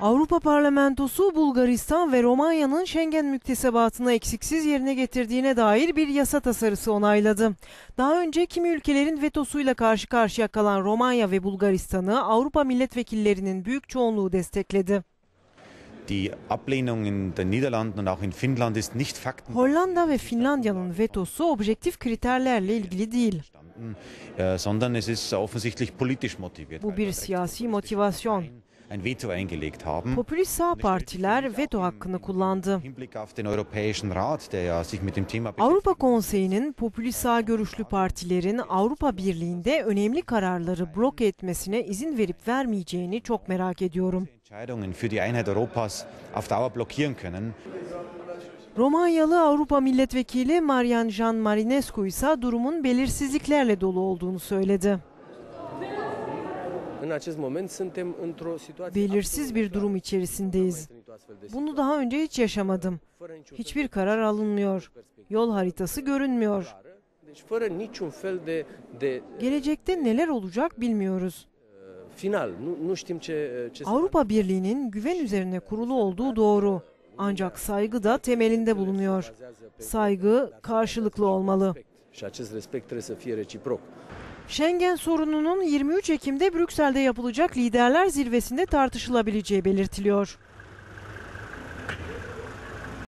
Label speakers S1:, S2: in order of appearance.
S1: Avrupa Parlamentosu Bulgaristan ve Romanya'nın Schengen müktesebatını eksiksiz yerine getirdiğine dair bir yasa tasarısı onayladı. Daha önce kimi ülkelerin vetosuyla karşı karşıya kalan Romanya ve Bulgaristan'ı Avrupa milletvekillerinin büyük çoğunluğu destekledi.
S2: Die Ablehnung in den Niederlanden und auch in Finnland ist nicht fakten
S1: Hollanda ve Finlandiya'nın vetosu objektif kriterlerle ilgili değil.
S2: äh, sondern es ist offensichtlich politisch motiviert.
S1: Bu bir siyasi motivasyon.
S2: Parteien Ein Veto eingelegt haben.
S1: Popülist sağ partiler veto hakkını kullandı. Avrupa Konseyi'nin popülist sağ görüşlü partilerin Avrupa Birliği'nde önemli kararları bloke etmesine izin verip vermeyeceğini çok merak ediyorum. Romanyalı Avrupa Milletvekili Marian Jean Marinescu ise durumun belirsizliklerle dolu olduğunu söyledi. Belirsiz bir durum içerisindeyiz. Bunu daha önce hiç yaşamadım. Hiçbir karar alınmıyor. Yol haritası görünmüyor. Gelecekte neler olacak bilmiyoruz.
S3: final. Nu, nu știm ce, ce se
S1: Avrupa Birliği'nin güven üzerine kurulu olduğu doğru. Ancak saygı da temelinde bulunuyor. Saygı karşılıklı olmalı. Schengen sorununun 23 Ekim'de Brüksel'de yapılacak liderler zirvesinde tartışılabileceği belirtiliyor.